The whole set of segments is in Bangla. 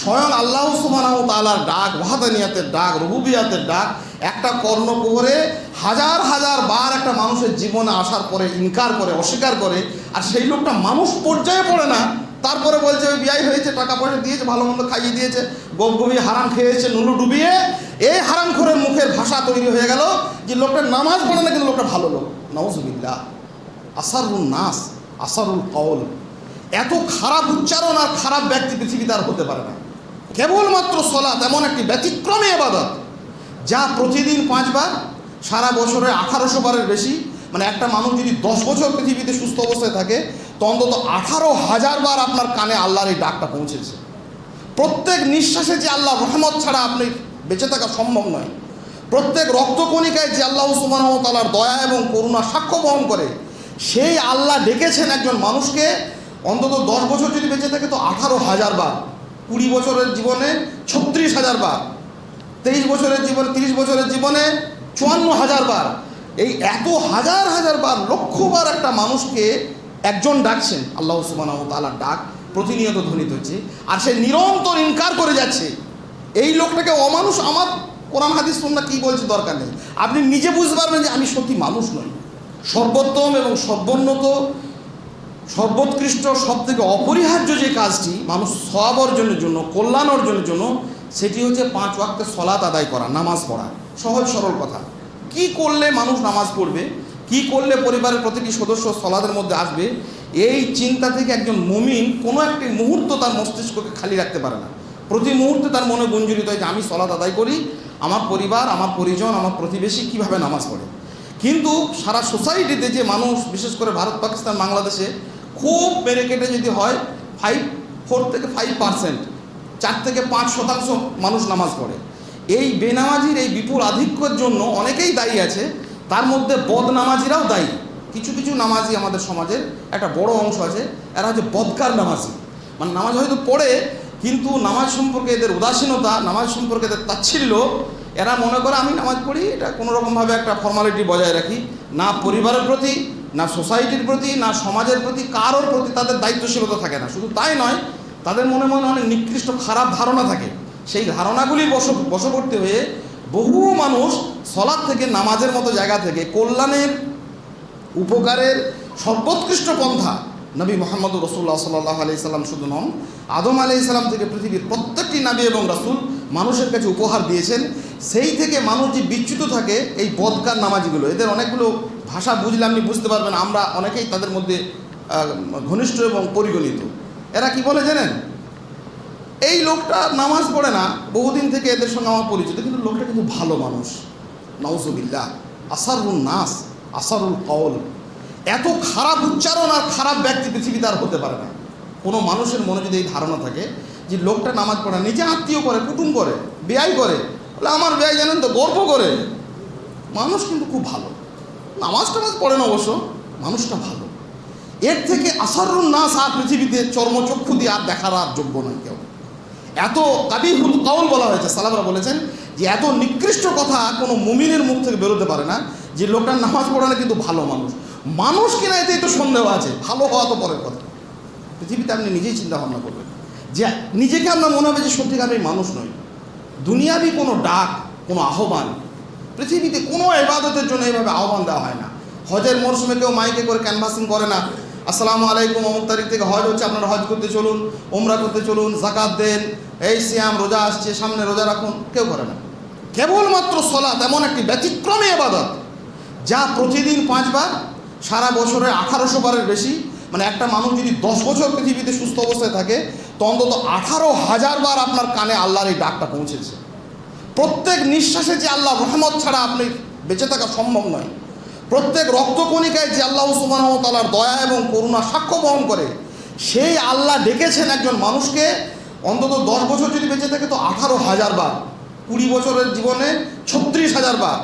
স্বয়ং আল্লাহ সুবহানাহু তাআলার ডাক, ওয়াহাদানিয়াতের ডাক রুবুবিয়াতের ডাক, একটা কর্ণকুহরে হাজার হাজার বার একটা মানুষের জীবনে আসার পরে ইনকার করে, অস্বীকার করে, আর সেই লোকটা মানুষ পর্যায়ে পড়ে না। তারপরে বলছে, ওই বিয়াই হয়েছে, টাকা পয়সা দিয়েছে, ভালো মন্দ খাইয়ে দিয়েছে গভীর হারাম খেয়েছে নুলু ডুবিয়ে এই হারাম খোরের মুখের ভাষা তৈরি হয়ে গেল যে লোকটা নামাজ পড়ে না, কিন্তু লোকটা ভালো লোক। নওয়াজুবিল্লাহ আসারুল নাস, আসারুল কওল। এত খারাপ উচ্চারণ আর খারাপ ব্যক্তি পৃথিবীতে আর হতে পারে না। কেবলমাত্র সলাৎ, এমন একটি ব্যতিক্রমী এবাদত যা প্রতিদিন পাঁচবার, সারা বছরে আঠারোশো বারের বেশি মানে একটা মানুষ যদি দশ বছর পৃথিবীতে সুস্থ অবস্থায় থাকে, তো অন্তত আঠারো হাজার বার আপনার কানে আল্লাহর এই ডাকটা পৌঁছেছে। প্রত্যেক নিঃশ্বাসে যে আল্লাহ রহমত ছাড়া আপনি বেঁচে থাকা সম্ভব নয়। প্রত্যেক রক্তকণিকায় যে আল্লাহ তাআলার দয়া এবং করুণা সাক্ষ্য বহন করে, সেই আল্লাহ ডেকেছেন একজন মানুষকে, অন্তত দশ বছর যদি বেঁচে থাকে, তো আঠারো হাজার বার। কুড়ি বছরের জীবনে ছত্রিশ হাজার বার, তেইশ বছরের জীবনে, তিরিশ বছরের জীবনে চুয়ান্ন হাজার বার। এই এত হাজার হাজার বার, লক্ষবার একটা মানুষকে একজন ডাকছেন, আল্লাহ সুবহানাহু ওয়া ডাক প্রতিনিয়ত ধ্বনিত হচ্ছে, আর সে নিরন্তর ইনকার করে যাচ্ছে। এই লোকটাকে অমানুষ আমার কোরআন, হাদিস তোমরা কী বলছে দরকার নেই। আপনি নিজে বুঝতে পারবেন যে আমি সত্যি মানুষ নই। সর্বোত্তম এবং সর্বোন্নত সর্বোৎকৃষ্ট সব থেকে অপরিহার্য যে কাজটি মানুষ সব অর্জনের জন্য, কল্যাণ অর্জনের জন্য, সেটি হচ্ছে পাঁচ ওয়াক্তের সলাত আদায় করা, নামাজ পড়া। সহজ সরল কথা। কি করলে মানুষ নামাজ পড়বে? কি করলে পরিবারের প্রতিটি সদস্য সলাদের মধ্যে আসবে? এই চিন্তা থেকে একজন মুমিন কোনো একটি মুহূর্ত তার মস্তিষ্ককে খালি রাখতে পারে না। প্রতি মুহূর্তে তার মনে গুঞ্জরিত হয় যে, আমি সলাদ আদায় করি, আমার পরিবার, আমার পরিজন, আমার প্রতিবেশী কীভাবে নামাজ পড়ে? কিন্তু সারা সোসাইটিতে যে মানুষ, বিশেষ করে ভারত, পাকিস্তান, বাংলাদেশে খুব বেড়ে কেটে যদি হয় ফাইভ ফোর থেকে ফাইভ পার্সেন্ট চার থেকে পাঁচ শতাংশ মানুষ নামাজ পড়ে। এই বেনামাজির এই বিপুল আধিক্যের জন্য অনেকেই দায়ী আছে, তার মধ্যে বদনামাজিরাও দায়ী। কিছু কিছু নামাজি আমাদের সমাজের একটা বড় অংশ আছে, এরা হচ্ছে বদকার নামাজি। মানে নামাজ হয়তো পড়ে, কিন্তু নামাজ সম্পর্কে এদের উদাসীনতা, নামাজ সম্পর্কে এদের তাচ্ছিল্য, এরা মনে করে আমি নামাজ পড়ি, এটা কোনো রকমভাবে একটা ফর্মালিটি বজায় রাখি, না পরিবারের প্রতি না সোসাইটির প্রতি, না সমাজের প্রতি, কারোর প্রতি তাদের দায়িত্বশীলতা থাকে না। শুধু তাই নয়, তাদের মনে মনে অনেক নিকৃষ্ট খারাপ ধারণা থাকে। সেই ধারণাগুলি বশ বশবর্তী হয়ে বহু মানুষ সলাদ থেকে নামাজের মতো জায়গা থেকে কল্যাণের, উপকারের সর্বোৎকৃষ্ট পন্থা নবী মোহাম্মদ রসুল্লাহ সাল্লাহ আলি সাল্লাম শুধু নন, আদম আলি সাল্লাম থেকে পৃথিবীর প্রত্যেকটি নাবী এবং রাসুল মানুষের কাছে উপহার দিয়েছেন। সেই থেকে মানুষ যে বিচ্যুত থাকে এই বদকার নামাজিগুলো, এদের অনেকগুলো ভাষা বুঝলে আপনি বুঝতে পারবেন আমরা অনেকেই তাদের মধ্যে ঘনিষ্ঠ এবং পরিগণিত। এরা কি বলে জানেন? এই লোকটা নামাজ পড়ে না, বহুদিন থেকে এদের সঙ্গে আমার পরিচিত, কিন্তু লোকটা কিন্তু ভালো মানুষ। নওজুবিল্লাহ আসারুল নাস, আসারুল কওল। এত খারাপ উচ্চারণ আর খারাপ ব্যক্তি পৃথিবীতে আর হতে পারে না। কোনো মানুষের মনে যদি এই ধারণা থাকে যে লোকটা নামাজ পড়ে নিজে আত্মীয় করে, কুটুম করে, বেয়াই করে বলে আমার বেয়াই জানেন তো, গর্ব করে। মানুষ কিন্তু খুব ভালো। নামাজ টামাজ পড়ে না অবশ্য, মানুষটা ভালো। এর থেকে আসারুল নাস আর পৃথিবীতে চর্মচক্ষু দিয়ে আর দেখার আর যোগ্য নয় কেউ। এত কাবিহুল কাউল বলা হয়েছে সালামরা বলেছেন যে এত নিকৃষ্ট কথা কোনো মুমিনের মুখ থেকে বেরোতে পারে না, যে লোকটার নামাজ পড়ে না কিন্তু ভালো মানুষ। মানুষ কিনা এতেই তো সন্দেহ আছে, ভালো হওয়া তো পরের কথা। পৃথিবীতে আপনি নিজেই চিন্তা ভাবনা করবেন যে নিজেকে আপনার মনে হবে যে সত্যিকার আমি মানুষ নই। দুনিয়াবি কোনো ডাক, কোনো আহ্বান পৃথিবীতে কোনো এবাদতের জন্য এইভাবে আহ্বান দেওয়া হয় না। হজের মরশুমে কেউ মাইকে করে ক্যানভাসিং করে না। আসসালামু আলাইকুম, অমুক তারিখ থেকে হজ হচ্ছে, আপনারা হজ করতে চলুন ওমরা করতে চলুন জাকাত দেন, এই সিয়াম রোজা আসছে, সামনে রোজা রাখুন, কেউ করে না। কেবলমাত্র সলাৎ এমন একটি ব্যতিক্রমী আবাদত যা প্রতিদিন পাঁচবার, সারা বছরে আঠারোশো বারের বেশি মানে একটা মানুষ যদি দশ বছর পৃথিবীতে সুস্থ অবস্থায় থাকে, তো অন্তত আঠারো হাজার বার আপনার কানে আল্লাহর এই ডাকটা পৌঁছেছে। প্রত্যেক নিঃশ্বাসে যে আল্লাহ রহমত ছাড়া আপনি বেঁচে থাকা সম্ভব নয়। প্রত্যেক রক্তকণিকায় যে আল্লাহ ওয়া দয়া এবং করুণা সাক্ষ্য বহন করে, সেই আল্লাহ ডেকেছেন একজন মানুষকে, অন্তত দশ বছর যদি বেঁচে থাকে তো আঠারো হাজার বার, কুড়ি বছরের জীবনে ছত্রিশ হাজার বার,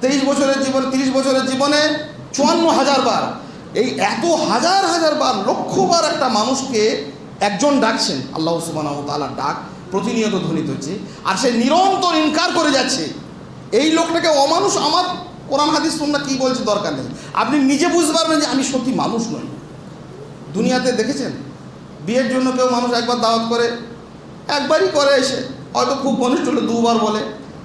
তেইশ বছরের জীবনে, তিরিশ বছরের জীবনে চুয়ান্ন হাজার বার। এই এত হাজার হাজার বার লক্ষবার একটা মানুষকে একজন ডাকছেন, আল্লাহ সুবহানাহু ওয়া তাআলার ডাক প্রতিনিয়ত ধ্বনিত হচ্ছে আর সে নিরন্তর ইনকার করে যাচ্ছে। এই লোকটাকে অমানুষ আমার কোরআন হাদিস তোমরা কী বলছে দরকার নেই। আপনি নিজে বুঝতে পারবেন যে আমি সত্যি মানুষ নই। দুনিয়াতে দেখেছেন? বিয়ের জন্য কেউ মানুষ একবার দাওয়াত করে, একবারই করে এসে। হয়তো খুব ঘনিষ্ঠ হলে দুবার বলে।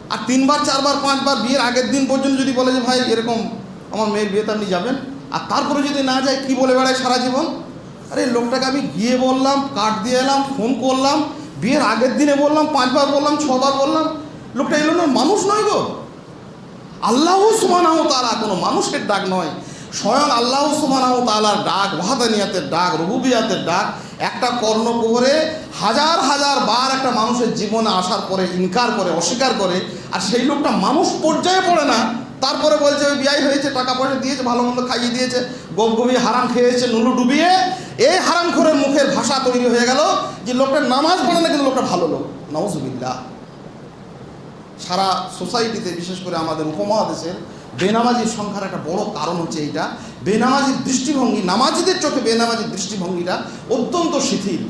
আর তিনবার, চারবার, পাঁচবার বিয়ের আগের দিন পর্যন্ত যদি বলে যে, ভাই, এরকম আমার মেয়ের বিয়েতে আপনি যাবেন? আর তারপরে যদি না যায়, কি বলে বেড়ায় সারা জীবন? আরে লোকটাকে আমি গিয়ে বললাম কার্ড দিয়ে এলাম, ফোন করলাম বিয়ের আগের দিনে বললাম, পাঁচবার বললাম, ছবার বললাম, লোকটা এলো না, মানুষ নয় গো। আল্লাহ সুমানাহ তালা কোনো মানুষের ডাক নয়। স্বয়ং আল্লাহ সুমানাহ তালার ডাক, ওয়াহাদানিয়াতের ডাক, রহুবিয়াতের ডাক, একটা কর্ণপ্রহরে হাজার হাজার বার একটা মানুষের জীবনে আসার পরে ইনকার করে, অস্বীকার করে, আর সেই লোকটা মানুষ পর্যায়ে পড়ে না। তারপরে বলছে, ওই বিয়াই হয়েছে, টাকা পয়সা দিয়েছে, ভালো মন্দ খাইয়ে দিয়েছে গমি হারাম খেয়েছে, নুলু ডুবিয়ে এই হারাম খোরের মুখের ভাষা তৈরি হয়ে গেল যে লোকটা নামাজ পড়ে না কিন্তু লোকটা ভালো লোক। নওয়াজুবিল্লাহ সারা সোসাইটিতে, বিশেষ করে আমাদের উপমহাদেশের বেনামাজির সংখ্যার একটা বড় কারণ হচ্ছে এইটা। বেনামাজির দৃষ্টিভঙ্গি, নামাজিদের চোখে বেনামাজির দৃষ্টিভঙ্গিটা অত্যন্ত শিথিল।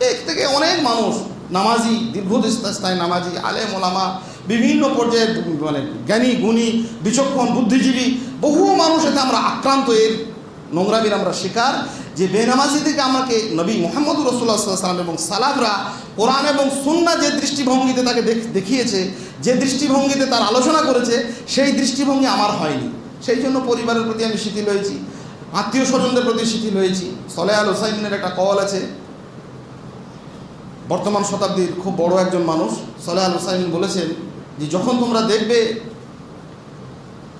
এক থেকে অনেক মানুষ নামাজি, দীর্ঘস্থায়ী নামাজি আলে মোলামা বিভিন্ন পর্যায়ে মানে জ্ঞানী, গুণী, বিচক্ষণ, বুদ্ধিজীবী, বহু মানুষ এতে আমরা আক্রান্ত। এর নোংরামির আমরা শিকার। যে বেনামাজি থেকে আমাকে নবী মোহাম্মদ রসুল্লাহ সাল্লাম এবং সালাফরা কোরআন এবং সুন্না যে দৃষ্টিভঙ্গিতে তাকে দেখ- দেখিয়েছে, যে দৃষ্টিভঙ্গিতে তার আলোচনা করেছে, সেই দৃষ্টিভঙ্গি আমার হয়নি। সেই জন্য পরিবারের প্রতি আমি শিথিল হয়েছি, আত্মীয় স্বজনদের প্রতি শিথিল হয়েছি। সলে আল হোসাইনের একটা কল আছে। বর্তমান শতাব্দীর খুব বড় একজন মানুষ সলে আল হোসাইন বলেছেন যে যখন তোমরা দেখবে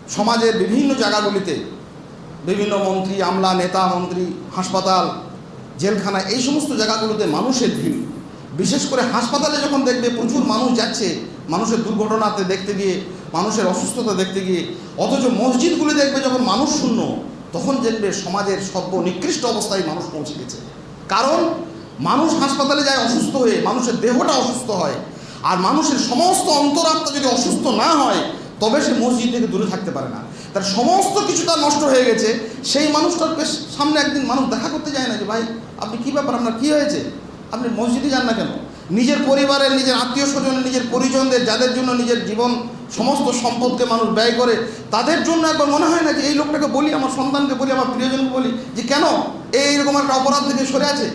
সমাজের বিভিন্ন জায়গাগুলিতে বিভিন্ন মন্ত্রী, আমলা নেতা, মন্ত্রী, হাসপাতাল, জেলখানা, এই সমস্ত জায়গাগুলোতে মানুষের ভিড়। বিশেষ করে হাসপাতালে যখন দেখবে প্রচুর মানুষ যাচ্ছে, মানুষের দুর্ঘটনাতে দেখতে গিয়ে, মানুষের অসুস্থতা দেখতে গিয়ে, অথচ মসজিদগুলি দেখবে যখন মানুষ শূন্য, তখন দেখবে সমাজের সর্ব নিকৃষ্ট অবস্থায় মানুষ পৌঁছে গেছে। কারণ মানুষ হাসপাতালে যায় অসুস্থ হয়ে, মানুষের দেহটা অসুস্থ হয়। আর মানুষের সমস্ত অন্তরাত্মা যদি অসুস্থ না হয়, তবে সে মসজিদ থেকে দূরে থাকতে পারে না। তার সমস্ত কিছু তার নষ্ট হয়ে গেছে। সেই মানুষটার বেশ সামনে একদিন মানুষ দেখা করতে যায় না যে, ভাই, আপনি কী ব্যাপার? আপনার কী হয়েছে? আপনি মসজিদে যান না কেন? নিজের পরিবারের, নিজের আত্মীয় স্বজনের নিজের পরিজনদের, যাদের জন্য নিজের জীবন, সমস্ত সম্পদকে মানুষ ব্যয় করে, তাদের জন্য একবার মনে হয় না যে, এই লোকটাকে বলি, আমার সন্তানকে বলি, আমার প্রিয়জনকে বলি, যে কেন এইরকম একটা অপরাধ থেকে সরে আছে?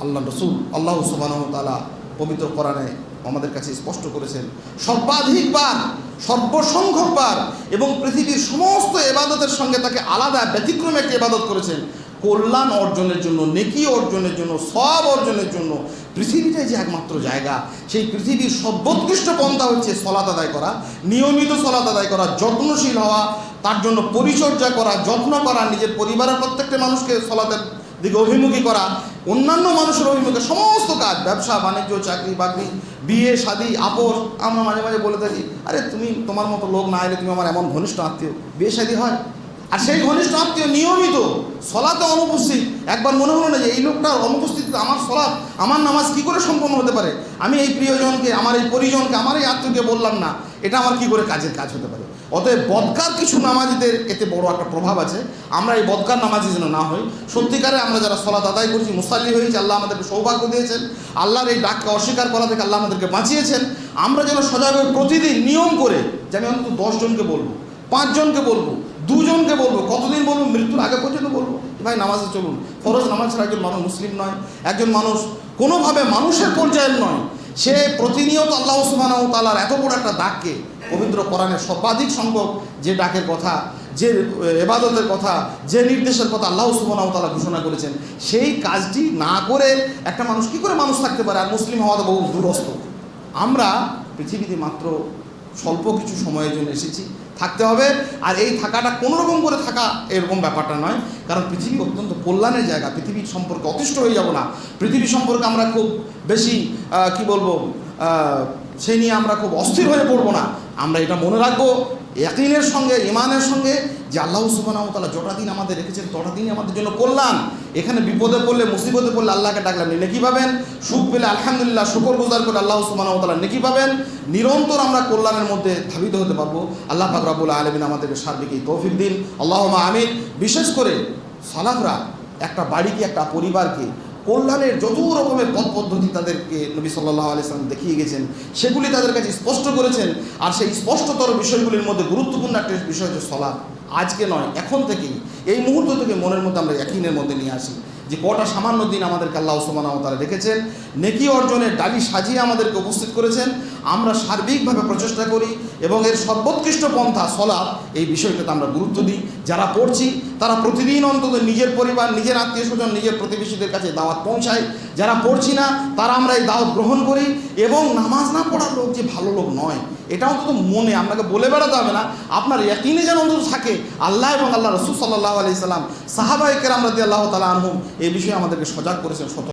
আল্লাহ রসুল, আল্লাহ সুবাহ তালা পবিত্র কোরআনে আমাদের কাছে স্পষ্ট করেছেন, সর্বাধিকবার সর্বসংখ্যকবার এবং পৃথিবীর সমস্ত এবাদতের সঙ্গে তাকে আলাদা ব্যতিক্রমে একটি এবাদত করেছেন। কল্যাণ অর্জনের জন্য, নেকি অর্জনের জন্য সব অর্জনের জন্য পৃথিবীটাই যে একমাত্র জায়গা, সেই পৃথিবীর সর্বোৎকৃষ্ট পন্থা হচ্ছে সলাত আদায় করা, নিয়মিত সলাত আদায় করা, যত্নশীল হওয়া, তার জন্য পরিচর্যা করা, যত্ন করা, নিজের পরিবারের প্রত্যেকটা মানুষকে সলাতের দিকে অভিমুখী করা অন্যান্য মানুষের অভিমুখে সমস্ত কাজ, ব্যবসা, বাণিজ্য, চাকরি, বাকরি, বিয়ে, শাদি, আপোষ, আমরা মাঝে মাঝে বলে থাকি, আরে তুমি তোমার মতো লোক না এলে তুমি আমার এমন ঘনিষ্ঠ আত্মীয়, বিয়ে, শাদি হয়? আর সেই ঘনিষ্ঠ আত্মীয় নিয়মিত সলাতে অনুপস্থিত। একবার মনে হলো না যে এই লোকটার অনুপস্থিতিতে আমার সলাৎ, আমার নামাজ কি করে সম্পন্ন হতে পারে? আমি এই প্রিয়জনকে, আমার এই পরিজনকে, আমার এই আত্মীয়কে বললাম না, এটা আমার কি করে কাজের কাজ হতে পারে? অতএব বদকার কিছু নামাজিদের এতে বড় একটা প্রভাব আছে। আমরা এই বদকার নামাজি যেন না হই। সত্যিকারে আমরা যারা সলাত আদায় করছি, মুসাল্লি হয়েছি আল্লাহ আমাদেরকে সৌভাগ্য দিয়েছেন, আল্লাহর এই ডাককে অস্বীকার করা থেকে আল্লাহ আমাদেরকে বাঁচিয়েছেন, আমরা যেন সজাগ হয়ে প্রতিদিন নিয়ম করে, যে আমি অন্তত দশজনকে বলব পাঁচজনকে বলব, দুজনকে বলব, কতদিন বলব, মৃত্যুর আগে পর্যন্ত বলব ভাই নামাজে চলুন। ফরজ নামাজ ছাড়া একজন মানুষ মুসলিম নয়, একজন মানুষ কোনোভাবে মানুষের পর্যায়ের নয়। সে প্রতিনিয়ত আল্লাহ সুবাহ তালার এত বড় একটা ডাককে পবিত্র কোরআনের সর্বাধিক সংখ্যক যে ডাকের কথা, যে এবাদতের কথা, যে নির্দেশের কথা আল্লাহ সুবাহ তালা ঘোষণা করেছেন, সেই কাজটি না করে একটা মানুষ কী করে মানুষ থাকতে পারে? আর মুসলিম হওয়া তো বহু দূরস্থ আমরা পৃথিবীতে মাত্র স্বল্প কিছু সময়ের জন্য এসেছি। থাকতে হবে। আর এই থাকাটা কোনো রকম করে থাকা এরকম ব্যাপারটা নয়। কারণ পৃথিবী অত্যন্ত কল্যাণের জায়গা। পৃথিবীর সম্পর্কে অতিষ্ঠ হয়ে যাব না। পৃথিবী সম্পর্কে আমরা খুব বেশি কি বলব সেই নিয়ে আমরা খুব অস্থির হয়ে পড়ব না। আমরা এটা মনে রাখব একদিনের সঙ্গে ইমানের সঙ্গে, যে আল্লাহ সুবাহ তালা যটা দিন আমাদের রেখেছেন, তটা দিনই আমাদের জন্য কল্যাণ। এখানে বিপদে পড়লে, মুসিবতে পড়লে আল্লাহকে ডাকলাম নেকি পাবেন? সুখ পেলে আলহামদুলিল্লাহ শুকর গুজার করে আল্লাহ সুবাহ তালা নেকি পাবেন? নিরন্তর আমরা কল্যাণের মধ্যে ধাবিত হতে পারব। আল্লাহ পাক রাবুল আলমিন আমাদেরকে সার্বিক এই তৌফিক দিন। আল্লাহ আমিন। বিশেষ করে সালাফরা, একটা বাড়িকে, একটা পরিবারকে কল্যাণের যত রকমের পথ পদ্ধতি তাদেরকে নবী সাল্লাহ আলিয়াল্লাম দেখিয়ে গেছেন, সেগুলি তাদের কাছে স্পষ্ট করেছেন, আর সেই স্পষ্টতর বিষয়গুলির মধ্যে গুরুত্বপূর্ণ একটা বিষয় হচ্ছে সলাপ আজকে নয়, এখন থেকেই। এই মুহূর্ত থেকে মনের মধ্যে আমরা একইনের মধ্যে নিয়ে আসি যে কটা সামান্য দিন আমাদেরকে আল্লাহ ওসমান তারা রেখেছেন। নেকি অর্জনের ডালি সাজিয়ে আমাদেরকে উপস্থিত করেছেন। আমরা সার্বিকভাবে প্রচেষ্টা করি এবং এর সর্বোৎকৃষ্ট পন্থা সলাপ এই বিষয়টাতে আমরা গুরুত্ব দিই। যারা পড়ছি, তারা প্রতিদিন অন্তত নিজের পরিবার, নিজের আত্মীয় স্বজন নিজের প্রতিবেশীদের কাছে দাওয়াত পৌঁছায়। যারা পড়ছি না, তারা আমরা এই দাওয়াত গ্রহণ করি এবং নামাজ না পড়ার লোক যে ভালো লোক নয়, এটা অন্তত মনে, আপনাকে বলে বেড়াতে হবে না। আপনার একদিনে যেন অন্তত থাকে, আল্লাহ এবং আল্লাহ রসুল সাল্লাহ আলি সাল্লাম সাহাবাহিকের আমরা দিয়ে আল্লাহ তালা আনহুম, এই বিষয়ে আমাদেরকে সজাগ করেছেন, সতর্ক